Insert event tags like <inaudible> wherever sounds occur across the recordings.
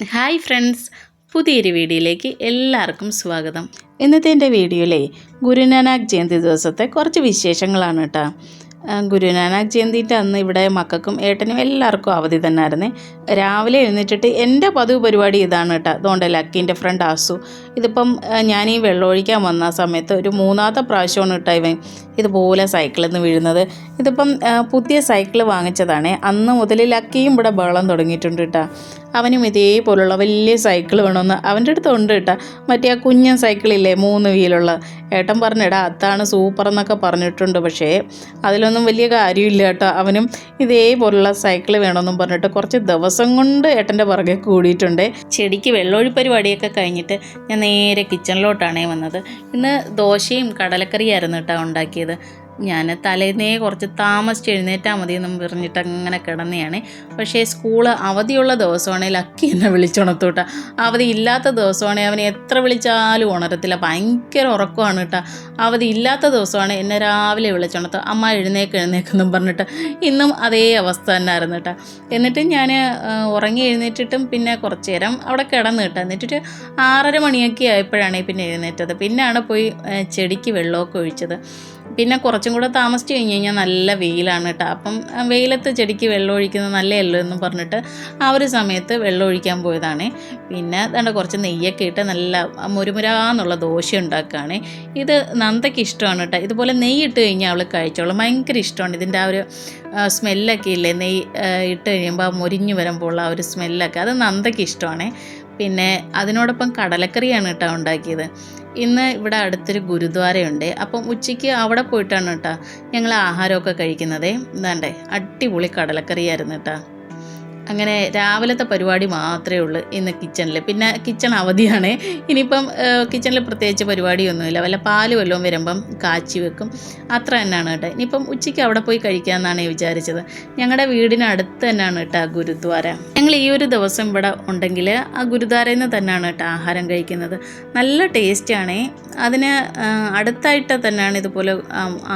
Hi friends പുതിയൊരു വീഡിയോയിലേക്ക് എല്ലാവർക്കും സ്വാഗതം. ഇന്നത്തെ എന്റെ വീഡിയോയിലെ ഗുരുനാനാക്ക് ജയന്തി ദിവസത്തെ കുറച്ച് വിശേഷങ്ങളാണ് കേട്ടോ. ഗുരുനാനാക് ജയന്തിന്റെ അന്ന് ഇവിടെ മക്കൾക്കും ഏട്ടനും എല്ലാവർക്കും അവധി തന്നെയായിരുന്നേ രാവിലെ എഴുന്നേറ്റിട്ട് എന്റെ പതിവ് പരിപാടി ഇതാണ് കേട്ടോ. അതുകൊണ്ട് ലക്കിന്റെ ഫ്രണ്ട് ആസു. ഇതിപ്പം ഞാൻ ഈ വെള്ളമൊഴിക്കാൻ വന്ന സമയത്ത് ഒരു മൂന്നാമത്തെ പ്രാവശ്യമാണ് കേട്ടോ ഇവൻ ഇതുപോലെ സൈക്കിളിൽ നിന്ന് വീഴുന്നത്. ഇതിപ്പം പുതിയ സൈക്കിൾ വാങ്ങിച്ചതാണ്. അന്ന് മുതൽ ലക്കിയും ഇവിടെ ബഹളം തുടങ്ങിയിട്ടുണ്ട് കേട്ടോ. അവനും ഇതേപോലുള്ള വലിയ സൈക്കിൾ വേണമെന്ന് അവന്റെ അടുത്ത് ഉണ്ട് കേട്ടോ. മറ്റേ ആ കുഞ്ഞൻ സൈക്കിളില്ലേ മൂന്ന് വീലുള്ള. ഏട്ടൻ പറഞ്ഞിടാ അതാണ് സൂപ്പർ എന്നൊക്കെ പറഞ്ഞിട്ടുണ്ട്. പക്ഷേ അതിലൊന്നും വലിയ കാര്യമില്ല കേട്ടോ. അവനും ഇതേപോലുള്ള സൈക്കിൾ വേണമെന്നും പറഞ്ഞിട്ട് കുറച്ച് ദിവസം കൊണ്ട് ഏട്ടന്റെ പുറകെ കൂടിയിട്ടുണ്ട്. ചെടിക്ക് വെള്ളമൊഴി പരിപാടിയൊക്കെ കഴിഞ്ഞിട്ട് ഞാൻ നേരെ കിച്ചണിലോട്ടാണേ വന്നത്. ഇന്ന് ദോശയും കടലക്കറിയായിരുന്നു കേട്ടോ ഉണ്ടാക്കിയത്. ഞാൻ തലേന്നേ കുറച്ച് താമസിച്ച് എഴുന്നേറ്റാൽ മതി എന്നും പറഞ്ഞിട്ട് അങ്ങനെ കിടന്നെയാണ്. പക്ഷേ സ്കൂൾ അവധിയുള്ള ദിവസമാണെങ്കിൽ ലക്കി എന്നെ വിളിച്ചുണർത്തൂട്ട. അവധി ഇല്ലാത്ത ദിവസമാണെങ്കിൽ അവനെ എത്ര വിളിച്ചാലും ഉണരത്തില്ല. ഭയങ്കര ഉറക്കമാണ് കേട്ടോ. അവധി ഇല്ലാത്ത ദിവസമാണ് എന്നെ രാവിലെ വിളിച്ചുണർത്തുക. അമ്മ എഴുന്നേക്ക് എഴുന്നേക്കെന്നും പറഞ്ഞിട്ട് ഇന്നും അതേ അവസ്ഥ തന്നെ ആയിരുന്നു കേട്ടോ. എന്നിട്ട് ഞാൻ ഉറങ്ങി എഴുന്നേറ്റിട്ടും പിന്നെ കുറച്ച് നേരം അവിടെ കിടന്ന് കേട്ടോ. എന്നിട്ട് ആറര മണിയൊക്കെ ആയപ്പോഴാണ് പിന്നെ എഴുന്നേറ്റത്. പിന്നെയാണ് പോയി ചെടിക്ക് വെള്ളമൊക്കെ ഒഴിച്ചത്. പിന്നെ കുറച്ചും കൂടെ താമസിച്ച് കഴിഞ്ഞ് കഴിഞ്ഞാൽ നല്ല വെയിലാണ് കേട്ടോ. അപ്പം വെയിലത്ത് ചെടിക്ക് വെള്ളം ഒഴിക്കുന്നത് നല്ലതല്ലോ എന്ന് പറഞ്ഞിട്ട് ആ ഒരു സമയത്ത് വെള്ളം ഒഴിക്കാൻ പോയതാണ്. പിന്നെ ദാണ്ട കുറച്ച് നെയ്യൊക്കെ ഇട്ട് നല്ല മുരുമുരാന്നുള്ള ദോശ ഉണ്ടാക്കുകയാണ്. ഇത് നന്ദയ്ക്ക് ഇഷ്ടമാണ് കേട്ടോ. ഇതുപോലെ നെയ്യ് ഇട്ട് കഴിഞ്ഞാൽ അവൾ കഴിച്ചോളും. ഭയങ്കര ഇഷ്ടമാണ്. ഇതിന്റെ ആ ഒരു സ്മെല്ലൊക്കെ ഇല്ലേ? നെയ്യ് ഇട്ട് കഴിയുമ്പോൾ ആ മുരിഞ്ഞു വരുമ്പോൾ ആ ഒരു സ്മെല്ലൊക്കെ. അത് നന്ദയ്ക്ക് ഇഷ്ടമാണ്. പിന്നെ അതിനോടൊപ്പം കടലക്കറിയാണ് കേട്ടോ ഉണ്ടാക്കിയത്. ഇന്ന് ഇവിടെ അടുത്തൊരു ഗുരുദ്വാരയുണ്ട്. അപ്പം ഉച്ചയ്ക്ക് അവിടെ പോയിട്ടാണ് കേട്ടോ ഞങ്ങൾ ആഹാരമൊക്കെ കഴിക്കുന്നത്. എന്താണ്ടേ അടിപൊളി കടലക്കറിയായിരുന്നു കേട്ടോ. അങ്ങനെ രാവിലത്തെ പരിപാടി മാത്രമേ ഉള്ളൂ ഇന്ന് കിച്ചണിൽ പിന്നെ കിച്ചൺ അവധിയാണ്. ഇനിയിപ്പം കിച്ചണിൽ പ്രത്യേകിച്ച് പരിപാടിയൊന്നുമില്ല. വല്ല പാൽ വല്ലതും വരുമ്പം കാച്ചി വെക്കും. അത്ര തന്നെയാണ് കേട്ടോ. ഇനിയിപ്പം ഉച്ചയ്ക്ക് അവിടെ പോയി കഴിക്കാമെന്നാണ് വിചാരിച്ചത്. ഞങ്ങളുടെ വീടിനടുത്ത് തന്നെയാണ് കേട്ടോ ആ ഗുരുദ്വാര. ഞങ്ങൾ ഈ ഒരു ദിവസം ഇവിടെ ഉണ്ടെങ്കിൽ ആ ഗുരുദ്വാരയിൽ നിന്ന് തന്നെയാണ് കേട്ടോ ആഹാരം കഴിക്കുന്നത്. നല്ല ടേസ്റ്റാണ്. അതിന് അടുത്തായിട്ട് തന്നെയാണ് ഇതുപോലെ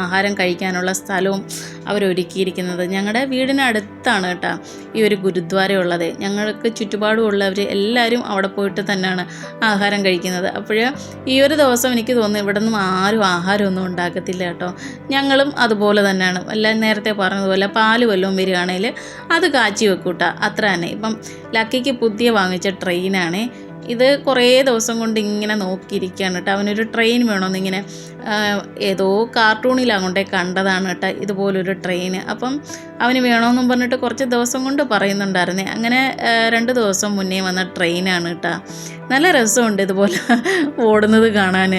ആഹാരം കഴിക്കാനുള്ള സ്ഥലവും അവരൊരുക്കിയിരിക്കുന്നത്. ഞങ്ങളുടെ വീടിനടുത്താണ് കേട്ടോ ഈ ഒരു ഗുരുദ്വാര ഉള്ളത്. ഞങ്ങൾക്ക് ചുറ്റുപാടുമുള്ളവർ എല്ലാവരും അവിടെ പോയിട്ട് തന്നെയാണ് ആഹാരം കഴിക്കുന്നത്. അപ്പോൾ ഈ ഒരു ദിവസം എനിക്ക് തോന്നുന്നു ഇവിടെ നിന്നും ആരും ആഹാരമൊന്നും ഉണ്ടാക്കത്തില്ല കേട്ടോ. ഞങ്ങളും അതുപോലെ തന്നെയാണ് എല്ലാം നേരത്തെ പറഞ്ഞതുപോലെ പാൽ വല്ലതും വരികയാണെങ്കിൽ അത് കാച്ചി വെക്കൂട്ടാ. അത്ര തന്നെ. ഇപ്പം ലക്കിക്ക് പുതിയ വാങ്ങിച്ച ട്രെയിനാണ് ഇത് കുറേ ദിവസം കൊണ്ട് ഇങ്ങനെ നോക്കിയിരിക്കുകയാണ് കേട്ടോ. അവനൊരു ട്രെയിൻ വേണമെന്നിങ്ങനെ ഏതോ കാർട്ടൂണിലാണ് കൊണ്ടേ കണ്ടതാണ് കേട്ടോ ഇതുപോലൊരു ട്രെയിൻ അപ്പം അവന് വേണമെന്നും പറഞ്ഞിട്ട് കുറച്ച് ദിവസം കൊണ്ട് പറയുന്നുണ്ടായിരുന്നേ. അങ്ങനെ രണ്ട് ദിവസം മുന്നേ വന്ന ട്രെയിനാണ് കേട്ടോ. നല്ല രസമുണ്ട് ഇതുപോലെ ഓടുന്നത് കാണാൻ.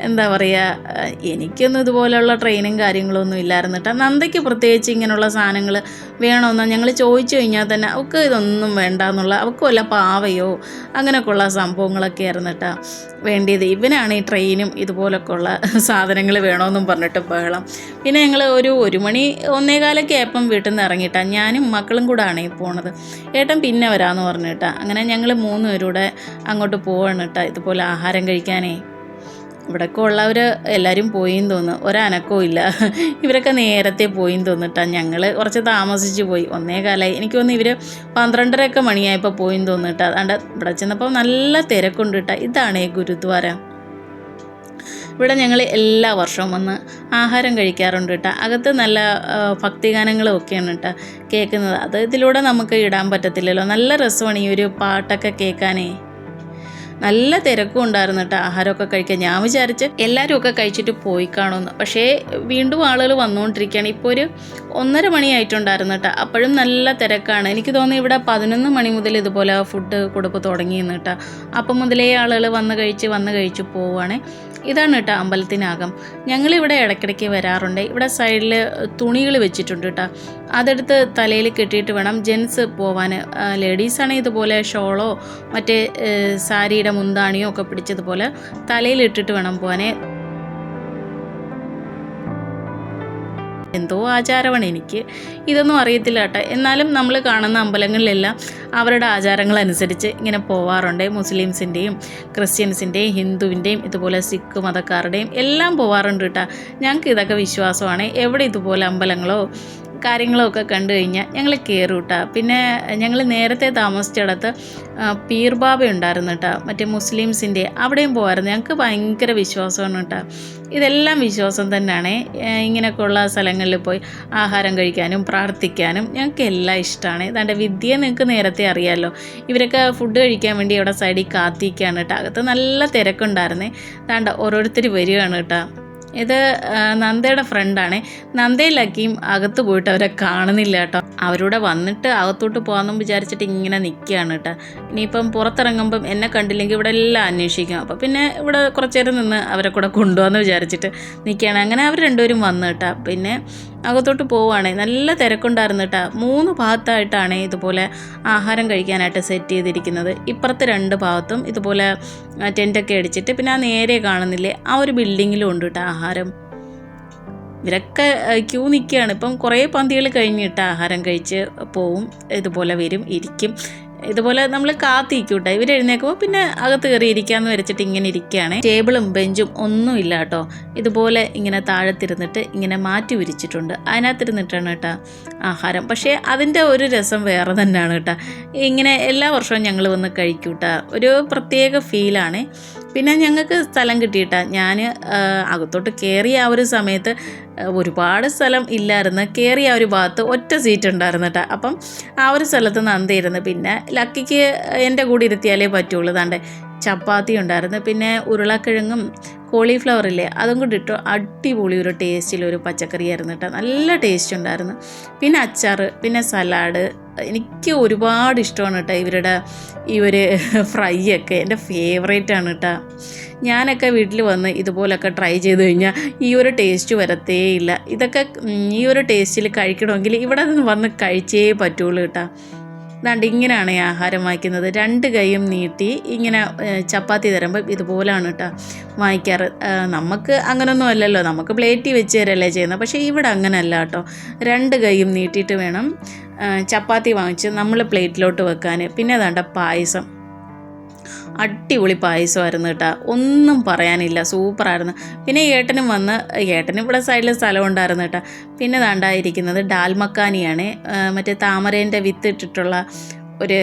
എന്താ പറയുക എനിക്കൊന്നും ഇതുപോലെയുള്ള ട്രെയിനും കാര്യങ്ങളൊന്നും ഇല്ലായിരുന്നു കേട്ടോ നന്ദയ്ക്ക് പ്രത്യേകിച്ച് ഇങ്ങനെയുള്ള സാധനങ്ങൾ വേണമെന്ന് ഞങ്ങൾ ചോദിച്ചു കഴിഞ്ഞാൽ തന്നെ അവൾക്ക് ഇതൊന്നും വേണ്ട എന്നുള്ള അവൾക്ക് വല്ല പാവയോ അങ്ങനെയൊക്കെയുള്ള സംഭവങ്ങളൊക്കെ ആയിരുന്നു കേട്ടോ വേണ്ടിയത് ഇവനാണ് ഈ ട്രെയിനും ഇതുപോലൊക്കെ ഉള്ള സാധനങ്ങൾ വേണമെന്നും പറഞ്ഞിട്ട് ബഹളം. പിന്നെ ഞങ്ങൾ ഒരു ഒരു മണി ഒന്നേകാലൊക്കെ ആയപ്പം വീട്ടിൽ നിന്ന് ഇറങ്ങിയിട്ടാ ഞാനും മക്കളും കൂടെ ആണ് പോണത്. ഏട്ടൻ പിന്നെ വരാമെന്ന് പറഞ്ഞിട്ടാ അങ്ങനെ ഞങ്ങൾ മൂന്നുപേരൂടെ അങ്ങോട്ട് പോവാണ് കേട്ടോ ഇതുപോലെ ആഹാരം കഴിക്കാനേ ഇവിടെയൊക്കെ ഉള്ളവർ എല്ലാവരും പോയിന്ന് തോന്നുന്നു. ഒരനക്കവും ഇല്ല. ഇവരൊക്കെ നേരത്തെ പോയിന്ന് തോന്നിട്ടാ ഞങ്ങൾ കുറച്ച് താമസിച്ച് പോയി. ഒന്നേ കാലമായി എനിക്ക് തോന്നുന്നു ഇവർ പന്ത്രണ്ടരയൊക്കെ മണിയായപ്പോൾ പോയിന്ന് തോന്നിട്ടാ അതുകൊണ്ട് ഇവിടെ ചെന്നപ്പോൾ നല്ല തിരക്കുണ്ട് കേട്ടോ ഇതാണ് ഈ ഗുരുദ്വാര. ഇവിടെ ഞങ്ങൾ എല്ലാ വർഷവും വന്ന് ആഹാരം കഴിക്കാറുണ്ട് കേട്ടോ അകത്ത് നല്ല ഭക്തിഗാനങ്ങളും ഒക്കെയാണ് കേട്ടോ കേൾക്കുന്നത് അത് ഇതിലൂടെ നമുക്ക് ഇടാൻ പറ്റത്തില്ലല്ലോ. നല്ല രസമാണ് ഈ ഒരു പാട്ടൊക്കെ കേൾക്കാനേ. നല്ല തിരക്കും ഉണ്ടായിരുന്നു കേട്ടോ ആഹാരമൊക്കെ കഴിക്കാൻ. ഞാൻ വിചാരിച്ച് എല്ലാവരും ഒക്കെ കഴിച്ചിട്ട് പോയി കാണുമെന്ന്. പക്ഷേ വീണ്ടും ആളുകൾ വന്നുകൊണ്ടിരിക്കുകയാണ്. ഇപ്പോൾ ഒരു ഒന്നര മണിയായിട്ടുണ്ടായിരുന്നു കേട്ടോ അപ്പോഴും നല്ല തിരക്കാണ്. എനിക്ക് തോന്നുന്നു ഇവിടെ പതിനൊന്ന് മണി മുതൽ ഇതുപോലെ ഫുഡ് കൊടുപ്പ് തുടങ്ങിയെന്ന് കേട്ടോ അപ്പം മുതലേ ആളുകൾ വന്ന് കഴിച്ച് വന്ന് കഴിച്ച് പോവുകയാണ്. ഇതാണ് കേട്ടോ അമ്പലത്തിനകം. ഞങ്ങളിവിടെ ഇടയ്ക്കിടയ്ക്ക് വരാറുണ്ട്. ഇവിടെ സൈഡിൽ തുണികൾ വെച്ചിട്ടുണ്ട് കേട്ടോ അതെടുത്ത് തലയിൽ കെട്ടിയിട്ട് വേണം ജെൻസ് പോവാൻ ലേഡീസാണെങ്കിൽ ഇതുപോലെ ഷോളോ മറ്റേ സാരിയുടെ മുന്താണിയോ ഒക്കെ പിടിച്ചതുപോലെ തലയിൽ ഇട്ടിട്ട് വേണം പോവാനേ. എന്തോ ആചാരമാണ് എനിക്ക്. ഇതൊന്നും അറിയത്തില്ല കേട്ടോ. എന്നാലും നമ്മൾ കാണുന്ന അമ്പലങ്ങളിലെല്ലാം അവരുടെ ആചാരങ്ങളനുസരിച്ച് ഇങ്ങനെ പോവാറുണ്ട്. മുസ്ലിംസിന്റെയും ക്രിസ്ത്യൻസിന്റെയും ഹിന്ദുവിന്റെയും ഇതുപോലെ സിഖ് മതക്കാരുടെയും എല്ലാം പോവാറുണ്ട് കേട്ടോ. ഞങ്ങൾക്ക് ഇതൊക്കെ വിശ്വാസമാണ്. എവിടെ ഇതുപോലെ അമ്പലങ്ങളോ കാര്യങ്ങളൊക്കെ കണ്ടു കഴിഞ്ഞാൽ ഞങ്ങൾ കയറും പിന്നെ ഞങ്ങൾ നേരത്തെ താമസിച്ചിടത്ത് പീർബാബ പീർ ബാബ ഉണ്ടായിരുന്നു കേട്ടോ മറ്റേ മുസ്ലിംസിന്റെ അവിടെയും പോകാമായിരുന്നു ഞങ്ങൾക്ക് ഭയങ്കര വിശ്വാസമാണ് കേട്ടോ ഇതെല്ലാം വിശ്വാസം തന്നെയാണ് ഇങ്ങനെയൊക്കെയുള്ള സ്ഥലങ്ങളിൽ പോയി ആഹാരം കഴിക്കാനും പ്രാർത്ഥിക്കാനും ഞങ്ങൾക്ക് എല്ലാം ഇഷ്ടമാണ് ഇതാണ്ട് വിദ്യ നിങ്ങൾക്ക് നേരത്തെ അറിയാമല്ലോ ഇവരൊക്കെ ഫുഡ് കഴിക്കാൻ വേണ്ടി ഇവിടെ സൈഡിൽ കാത്തിരിക്കുകയാണ് കേട്ടോ അകത്ത് നല്ല തിരക്കുണ്ടായിരുന്നേ. ഇതാണ്ട് ഓരോരുത്തർ വരികയാണ് കേട്ടോ ഇത് നന്ദയുടെ ഫ്രണ്ടാണ് നന്ദയിലാക്കിയും അകത്ത് പോയിട്ട് അവരെ കാണുന്നില്ല കേട്ടോ. അവരൂടെ വന്നിട്ട് അകത്തോട്ട് പോകാമെന്നും വിചാരിച്ചിട്ട് ഇങ്ങനെ നിൽക്കുകയാണ് കേട്ടോ. ഇനിയിപ്പം പുറത്തിറങ്ങുമ്പം എന്നെ കണ്ടില്ലെങ്കിൽ ഇവിടെ എല്ലാം അന്വേഷിക്കും. അപ്പോൾ പിന്നെ ഇവിടെ കുറച്ച് നേരം നിന്ന് അവരെ കൂടെ കൊണ്ടുപോകാമെന്ന് വിചാരിച്ചിട്ട് നിൽക്കുകയാണ് അങ്ങനെ അവർ രണ്ടുപേരും വന്നു കേട്ടോ. പിന്നെ അകത്തോട്ട് പോവുകയാണെ നല്ല തിരക്കുണ്ടായിരുന്നു കേട്ടോ. മൂന്ന് ഭാഗത്തായിട്ടാണ് ഇതുപോലെ ആഹാരം കഴിക്കാനായിട്ട് സെറ്റ് ചെയ്തിരിക്കുന്നത്. ഇപ്പുറത്തെ രണ്ട് ഭാഗത്തും ഇതുപോലെ ടെന്റൊക്കെ അടിച്ചിട്ട് പിന്നെ ആ നേരെ കാണുന്നില്ലേ ആ ഒരു ബിൽഡിങ്ങിലും ഉണ്ട് കേട്ടോ. ആഹാരം. ഇവരൊക്കെ ക്യൂ നിൽക്കുകയാണ് ഇപ്പം കുറേ പന്തികൾ കഴിഞ്ഞിട്ട് ആഹാരം കഴിച്ച് പോവും. ഇതുപോലെ വരും ഇരിക്കും. ഇതുപോലെ നമ്മൾ കാത്തിരിക്കും കേട്ടോ ഇവർ എഴുന്നേക്കുമ്പോൾ പിന്നെ അകത്ത് കയറി ഇരിക്കാമെന്ന് വരച്ചിട്ട് ഇങ്ങനെ ഇരിക്കുകയാണ്. ടേബിളും ബെഞ്ചും ഒന്നും ഇല്ല കേട്ടോ. ഇതുപോലെ ഇങ്ങനെ താഴത്തിരുന്നിട്ട് ഇങ്ങനെ മാറ്റി വിരിച്ചിട്ടുണ്ട്. അതിനകത്തിരുന്നിട്ടാണ് കേട്ടോ ആഹാരം. പക്ഷേ അതിന്റെ ഒരു രസം വേറെ തന്നെയാണ് കേട്ടോ. ഇങ്ങനെ എല്ലാ വർഷവും ഞങ്ങൾ വന്ന് കഴിക്കൂട്ട. ഒരു പ്രത്യേക ഫീലാണ്. പിന്നെ ഞങ്ങൾക്ക് സ്ഥലം കിട്ടിയിട്ട. ഞാൻ അകത്തോട്ട് കയറിയ ആ ഒരു സമയത്ത് ഒരുപാട് സ്ഥലം ഇല്ലായിരുന്നു. കയറിയ ഒരു ഭാഗത്ത് ഒറ്റ സീറ്റ് ഉണ്ടായിരുന്നു കേട്ടോ അപ്പം ആ ഒരു സ്ഥലത്ത് നന്ദിയിരുന്നു. പിന്നെ ലക്കിക്ക് എന്റെ കൂടെ ഇരുത്തിയാലേ പറ്റുള്ളൂ. താണ്ടെ ചപ്പാത്തി ഉണ്ടായിരുന്നു. പിന്നെ ഉരുളക്കിഴങ്ങും കോളിഫ്ലവർ ഇല്ലേ അതും കൂടി ഇട്ടു. അടിപൊളി ഒരു ടേസ്റ്റിലൊരു പച്ചക്കറി ആയിരുന്നു കേട്ടോ. നല്ല ടേസ്റ്റ് ഉണ്ടായിരുന്നു. പിന്നെ അച്ചാർ പിന്നെ സലാഡ്. എനിക്ക് ഒരുപാട് ഇഷ്ടമാണ് കേട്ടോ ഇവരുടെ ഈ ഒരു <laughs> ഫ്രൈ ഒക്കെ എന്റെ ഫേവറേറ്റ് ആണ് കേട്ടോ. ഞാനൊക്കെ വീട്ടിൽ വന്ന് ഇതുപോലൊക്കെ ട്രൈ ചെയ്ത് കഴിഞ്ഞാൽ ഈ ഒരു ടേസ്റ്റ് വരത്തേ ഇല്ല ഇതൊക്കെ ഈ ഒരു ടേസ്റ്റിൽ കഴിക്കണമെങ്കിൽ ഇവിടെ വന്ന് കഴിച്ചേ പറ്റുള്ളൂ കേട്ടോ. ദാണ്ട് ഇങ്ങനെയാണ് ഈ ആഹാരം വായിക്കുന്നത്. രണ്ട് കൈയും നീട്ടി ഇങ്ങനെ ചപ്പാത്തി തരുമ്പോൾ ഇതുപോലാണ് കേട്ടോ വാങ്ങിക്കാറ് നമുക്ക് അങ്ങനൊന്നും അല്ലല്ലോ. നമുക്ക് പ്ലേറ്റിൽ വെച്ച് തരല്ലേ ചെയ്യുന്നത്. പക്ഷേ ഇവിടെ അങ്ങനെയല്ല കേട്ടോ രണ്ട് കൈയും നീട്ടിയിട്ട് വേണം ചപ്പാത്തി വാങ്ങിച്ച് നമ്മൾ പ്ലേറ്റിലോട്ട് വെക്കാൻ. പിന്നെ അതാണ്ട പായസം. അടിപൊളി പായസമായിരുന്നു കേട്ടോ. ഒന്നും പറയാനില്ല. സൂപ്പറായിരുന്നു. പിന്നെ ഏട്ടനും വന്ന് ഏട്ടനും ഇവിടെ സൈഡിൽ സ്ഥലം ഉണ്ടായിരുന്നു കേട്ടോ. പിന്നെ ദാണ്ടായിരിക്കുന്നത് ഡാൽ മക്കാനിയാണ്. മറ്റേ താമരേന്റെ വിത്ത് ഇട്ടിട്ടുള്ള ഒരു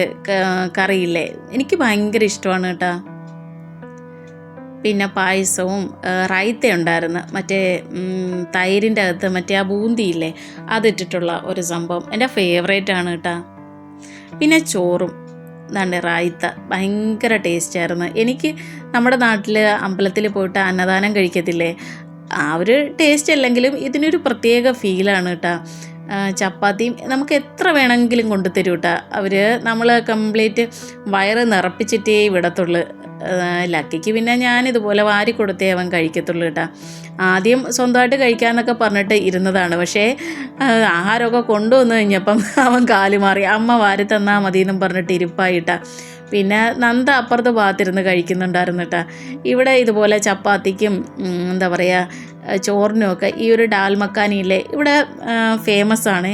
കറിയില്ലേ? എനിക്ക് ഭയങ്കര ഇഷ്ടമാണ് കേട്ടോ. പിന്നെ പായസവും റൈത്ത ഉണ്ടായിരുന്നു. മറ്റേ തൈരിന്റെ അകത്ത് മറ്റേ ആ ബൂന്തിയില്ലേ? അതിട്ടിട്ടുള്ള ഒരു സംഭവം. എന്റെ ഫേവറേറ്റ് ആണ് കേട്ടോ. പിന്നെ ചോറും. ദാണ്ട് റായിത്ത ഭയങ്കര ടേസ്റ്റായിരുന്നു എനിക്ക് നമ്മുടെ നാട്ടിൽ അമ്പലത്തിൽ പോയിട്ട് അന്നദാനം കഴിക്കത്തില്ലേ? ആ ഒരു ടേസ്റ്റ് അല്ലെങ്കിലും ഇതിനൊരു പ്രത്യേക ഫീലാണ് കേട്ടോ ചപ്പാത്തിയും നമുക്ക് എത്ര വേണമെങ്കിലും കൊണ്ടുതരും കേട്ടോ അവർ നമ്മൾ കംപ്ലീറ്റ് വയറ് നിറപ്പിച്ചിട്ടേ വിടത്തുള്ളൂ. ലക്കിക്ക് പിന്നെ ഞാൻ ഇതുപോലെ വാരി കൊടുത്തേ അവൻ കഴിക്കത്തുള്ളൂ കേട്ടോ. ആദ്യം സ്വന്തമായിട്ട് കഴിക്കാമെന്നൊക്കെ പറഞ്ഞിട്ട് ഇരുന്നതാണ്. പക്ഷേ ആഹാരമൊക്കെ കൊണ്ടുവന്നു കഴിഞ്ഞപ്പം അവൻ കാൽ മാറി അമ്മ വാരി തന്നാൽ മതി എന്നും പറഞ്ഞിട്ട് ഇരിപ്പായിട്ടാ പിന്നെ നന്ദ അപ്പുറത്ത് ഭാഗത്തിരുന്ന് കഴിക്കുന്നുണ്ടായിരുന്നു കേട്ടോ. ഇവിടെ ഇതുപോലെ ചപ്പാത്തിക്കും എന്താ പറയുക ചോറിനുമൊക്കെ ഈ ഒരു ഡാൽ മക്കാനിയില്ലേ ഇവിടെ ഫേമസ് ആണ്.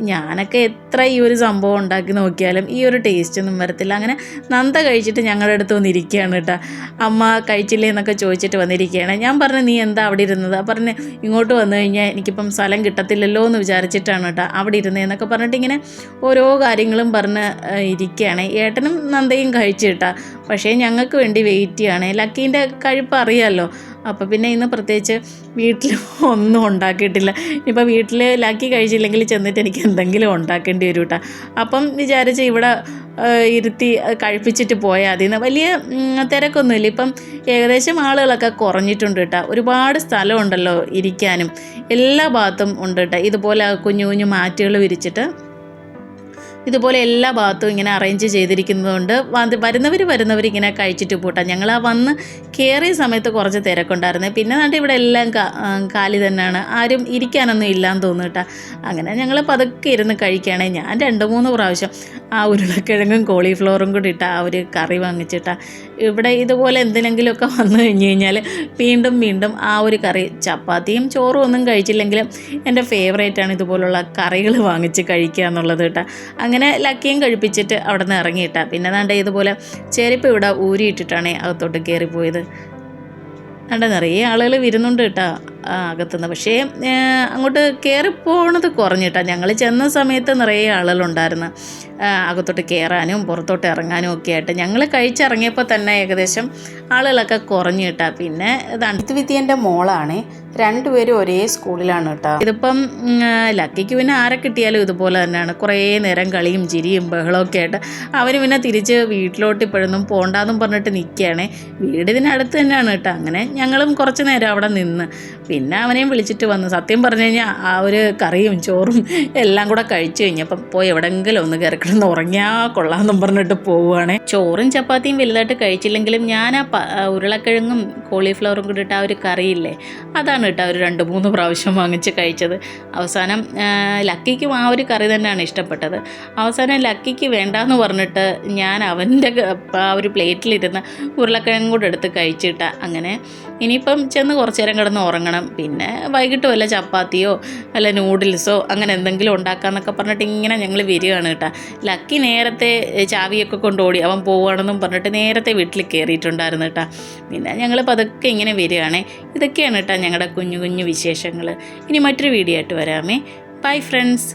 ഞാനൊക്കെ എത്ര ഈ ഒരു സംഭവം ഉണ്ടാക്കി നോക്കിയാലും ഈ ഒരു ടേസ്റ്റ് ഒന്നും വരത്തില്ല. അങ്ങനെ നന്ദ കഴിച്ചിട്ട് ഞങ്ങളുടെ അടുത്ത് വന്നിരിക്കുകയാണ് കേട്ടോ. അമ്മ കഴിച്ചില്ലേ എന്നൊക്കെ ചോദിച്ചിട്ട് വന്നിരിക്കുകയാണ്. ഞാൻ പറഞ്ഞു നീ എന്താ അവിടെ ഇരുന്നത്? പറഞ്ഞ് ഇങ്ങോട്ട് വന്നു കഴിഞ്ഞാൽ എനിക്കിപ്പം സ്ഥലം കിട്ടത്തില്ലല്ലോ എന്ന് വിചാരിച്ചിട്ടാണ് കേട്ടോ അവിടെ ഇരുന്നതെന്നൊക്കെ പറഞ്ഞിട്ട് ഇങ്ങനെ ഓരോ കാര്യങ്ങളും പറഞ്ഞ് ഇരിക്കുകയാണ്. ഏട്ടനും നന്ദയും കഴിച്ചു കേട്ടോ. പക്ഷേ ഞങ്ങൾക്ക് വേണ്ടി വെയിറ്റ് ചെയ്യാണ് ലക്കീന്റെ കഴിപ്പ് അറിയാമല്ലോ. അപ്പോൾ പിന്നെ ഇന്ന് പ്രത്യേകിച്ച് വീട്ടിൽ ഒന്നും ഉണ്ടാക്കിയിട്ടില്ല. ഇപ്പോൾ വീട്ടിൽ ലക്കി കഴിച്ചില്ലെങ്കിൽ ചെന്നിട്ട് എനിക്ക് എന്തെങ്കിലും ഉണ്ടാക്കേണ്ടി വരും കേട്ടോ അപ്പം വിചാരിച്ച് ഇവിടെ ഇരുത്തി കഴിപ്പിച്ചിട്ട് പോയാൽ നിന്ന് വലിയ തിരക്കൊന്നുമില്ല. ഇപ്പം ഏകദേശം ആളുകളൊക്കെ കുറഞ്ഞിട്ടുണ്ട് കേട്ടോ ഒരുപാട് സ്ഥലമുണ്ടല്ലോ ഇരിക്കാനും. എല്ലാ ഭാഗത്തും ഉണ്ട് കേട്ടോ ഇതുപോലെ കുഞ്ഞു കുഞ്ഞു മാറ്റുകൾ വിരിച്ചിട്ട് ഇതുപോലെ എല്ലാ ഭാഗത്തും ഇങ്ങനെ അറേഞ്ച് ചെയ്തിരിക്കുന്നതുകൊണ്ട് വരുന്നവർ വരുന്നവർ ഇങ്ങനെ കഴിച്ചിട്ട് പോട്ടെ. ഞങ്ങൾ ആ വന്ന് കയറിയ സമയത്ത് കുറച്ച് തിരക്കുണ്ടായിരുന്നു. പിന്നെ നാട്ടിൽ ഇവിടെ എല്ലാം കാലി തന്നെയാണ്. ആരും ഇരിക്കാനൊന്നും ഇല്ലാന്ന് തോന്നുന്നു കേട്ടോ. അങ്ങനെ ഞങ്ങൾ പതുക്കെ ഇരുന്ന് കഴിക്കുകയാണെങ്കിൽ ഞാൻ രണ്ട് മൂന്ന് പ്രാവശ്യം ആ ഉരുളക്കിഴങ്ങും കോളിഫ്ലവറും കൂടി ഇട്ട ആ ഒരു കറി വാങ്ങിച്ചിട്ടാ. ഇവിടെ ഇതുപോലെ എന്തിനെങ്കിലുമൊക്കെ വന്നു കഴിഞ്ഞ് കഴിഞ്ഞാൽ വീണ്ടും വീണ്ടും ആ ഒരു കറി ചപ്പാത്തിയും ചോറും ഒന്നും കഴിച്ചില്ലെങ്കിലും എന്റെ ഫേവറേറ്റ് ആണ് ഇതുപോലുള്ള കറികൾ വാങ്ങിച്ച് കഴിക്കുക എന്നുള്ളത് കേട്ടോ. അങ്ങനെ ലക്കിയും കഴിപ്പിച്ചിട്ട് അവിടെ നിന്ന് ഇറങ്ങിയിട്ട. പിന്നെ ദാണ്ട ഇതുപോലെ ചെരുപ്പ് ഇവിടെ ഊരിയിട്ടിട്ടാണ് അകത്തോട്ട് കയറിപ്പോയത് അണ്ട നിറയെ ആളുകൾ വരുന്നുണ്ട് കേട്ടോ അകത്തുനിന്ന്. പക്ഷേ അങ്ങോട്ട് കയറിപ്പോണത് കുറഞ്ഞിട്ടാ. ഞങ്ങൾ ചെന്ന സമയത്ത് നിറയെ ആളുകളുണ്ടായിരുന്നു. അകത്തോട്ട് കയറാനും പുറത്തോട്ട് ഇറങ്ങാനും ഒക്കെ ആയിട്ട് ഞങ്ങൾ കഴിച്ചിറങ്ങിയപ്പോൾ തന്നെ ഏകദേശം ആളുകളൊക്കെ കുറഞ്ഞു കിട്ടാം. പിന്നെ ഇതാണ് വിദ്യന്റെ മോളാണ്. രണ്ടുപേരും ഒരേ സ്കൂളിലാണ് കേട്ടോ. ഇതിപ്പം ലക്കിക്ക് പിന്നെ ആരെ കിട്ടിയാലും ഇതുപോലെ തന്നെയാണ്. കുറേ നേരം കളിയും ചിരിയും ബഹളമൊക്കെ ആയിട്ട് അവർ പിന്നെ തിരിച്ച് വീട്ടിലോട്ട് ഇപ്പോഴൊന്നും പോണ്ടാന്നും പറഞ്ഞിട്ട് നിൽക്കുകയാണേ വീട് ഇതിനടുത്ത് തന്നെയാണ് കേട്ടോ. അങ്ങനെ ഞങ്ങളും കുറച്ച് നേരം അവിടെ നിന്ന്. പിന്നെ അവനെയും വിളിച്ചിട്ട് വന്നു സത്യം പറഞ്ഞു കഴിഞ്ഞാൽ ആ ഒരു കറിയും ചോറും എല്ലാം കൂടെ കഴിച്ചു കഴിഞ്ഞപ്പം പോയി എവിടെങ്കിലും ഒന്ന് കയറി കിടന്ന് ഉറങ്ങിയാ കൊള്ളാമെന്നും പറഞ്ഞിട്ട് പോവുകയാണേ. ചോറും ചപ്പാത്തിയും വലുതായിട്ട് കഴിച്ചില്ലെങ്കിലും ഞാൻ ആ ഉരുളക്കിഴങ്ങും കോളിഫ്ലവറും കൂടി ഇട്ട ആ ഒരു കറിയില്ലേ അതാണ് കേട്ടോ ഒരു രണ്ട് മൂന്ന് പ്രാവശ്യം വാങ്ങിച്ച് കഴിച്ചത്. അവസാനം ലക്കിക്കും ആ ഒരു കറി തന്നെയാണ് ഇഷ്ടപ്പെട്ടത്. അവസാനം ലക്കിക്ക് വേണ്ടാന്ന് പറഞ്ഞിട്ട് ഞാൻ അവന്റെ ആ ഒരു പ്ലേറ്റിലിരുന്ന് ഉരുളക്കിഴങ്ങും കൂടെ എടുത്ത് കഴിച്ചിട്ട അങ്ങനെ ഇനിയിപ്പം ചെന്ന് കുറച്ച് നേരം കിടന്ന് ഉറങ്ങണം. പിന്നെ വൈകിട്ട് വല്ല ചപ്പാത്തിയോ അല്ല നൂഡിൽസോ അങ്ങനെ എന്തെങ്കിലും ഉണ്ടാക്കാന്നൊക്കെ പറഞ്ഞിട്ട് ഇങ്ങനെ ഞങ്ങൾ വരികയാണ് കേട്ടോ. ലക്കി നേരത്തെ ചാവിയൊക്കെ കൊണ്ടോടി. അവൻ പോവുകയാണെന്നും പറഞ്ഞിട്ട് നേരത്തെ വീട്ടിൽ കയറിയിട്ടുണ്ടായിരുന്നു കേട്ടോ. പിന്നെ ഞങ്ങൾ പതുക്കെ ഇങ്ങനെ വരികയാണേ. ഇതൊക്കെയാണ് കേട്ടോ ഞങ്ങളുടെ കുഞ്ഞു കുഞ്ഞു വിശേഷങ്ങൾ ഇനി മറ്റൊരു വീഡിയോ ആയിട്ട് വരാമേ. Bye friends